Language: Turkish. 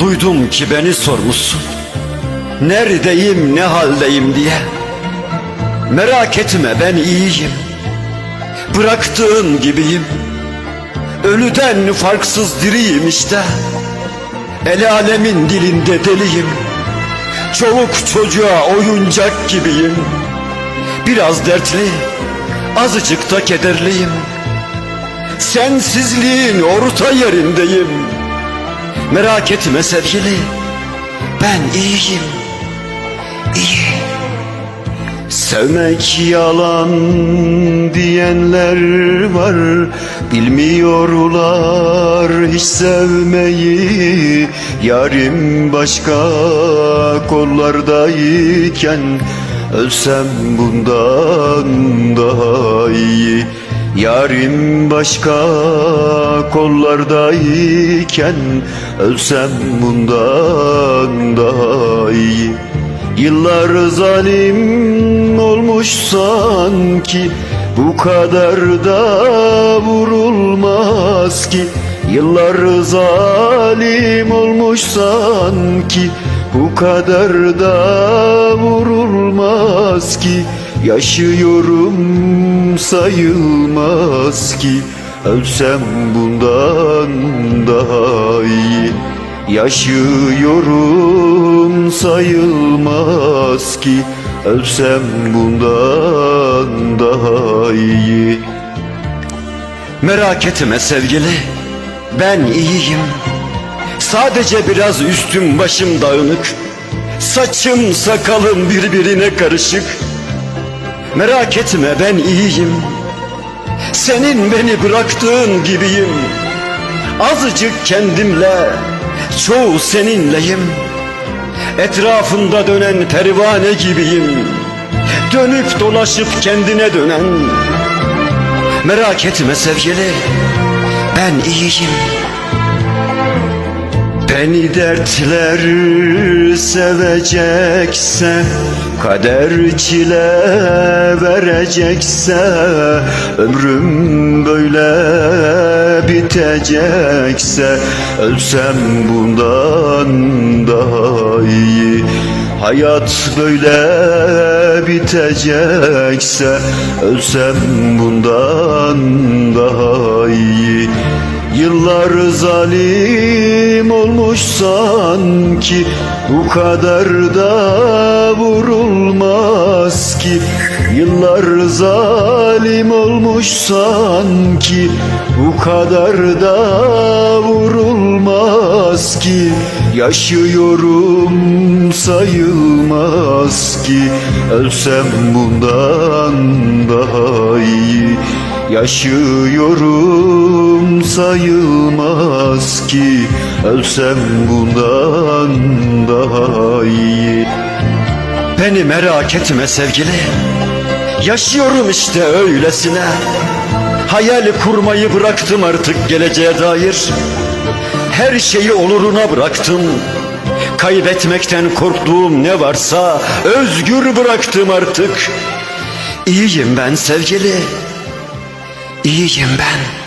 Duydum ki beni sormuşsun. Neredeyim, ne haldeyim diye. Merak etme ben iyiyim. Bıraktığın gibiyim. Ölüden farksız diriyim işte. El alemin dilinde deliyim. Çoluk çocuğa oyuncak gibiyim. Biraz dertli, azıcık da kederliyim. Sensizliğin orta yerindeyim. Merak etme sevgili, ben iyiyim, iyi. Sevmek yalan diyenler var Bilmiyorlar hiç sevmeyi Yarim başka kollardayken Ölsem bundan daha iyi Yarim başka kollardayken Ölsem bundan daha iyi. Yıllar zalim olmuş sanki Bu kadar da vurulmaz ki. Yıllar zalim olmuş sanki Bu kadar da vurulmaz ki Yaşıyorum sayılmaz ki Ölsem bundan daha iyi. Yaşıyorum sayılmaz ki Ölsem bundan daha iyi. Merak etme sevgili Ben iyiyim. Sadece biraz üstüm başım dağınık. Saçım sakalım birbirine karışık Merak etme ben iyiyim. Senin beni bıraktığın gibiyim. Azıcık kendimle Çoğu seninleyim. Etrafında dönen pervane gibiyim. Dönüp dolaşıp kendine dönen. Merak etme sevgili Ben iyiyim Beni dertler sevecekse Kader çile verecekse Ömrüm böyle bitecekse Ölsem bundan daha iyi. Hayat böyle bitecekse Ölsem bundan Yıllar zalim olmuş sanki Bu kadar da vurulmaz ki. Yıllar zalim olmuş sanki Bu kadar da vurulmaz ki. Yaşıyorum sayılmaz ki Ölsem bundan daha iyi. Yaşıyorum sayılmaz ki Ölsem bundan daha iyi. Beni merak etme sevgili Yaşıyorum işte öylesine. Hayal kurmayı bıraktım artık geleceğe dair. Her şeyi oluruna bıraktım. Kaybetmekten korktuğum ne varsa Özgür bıraktım artık. İyiyim ben sevgili İyiyim ben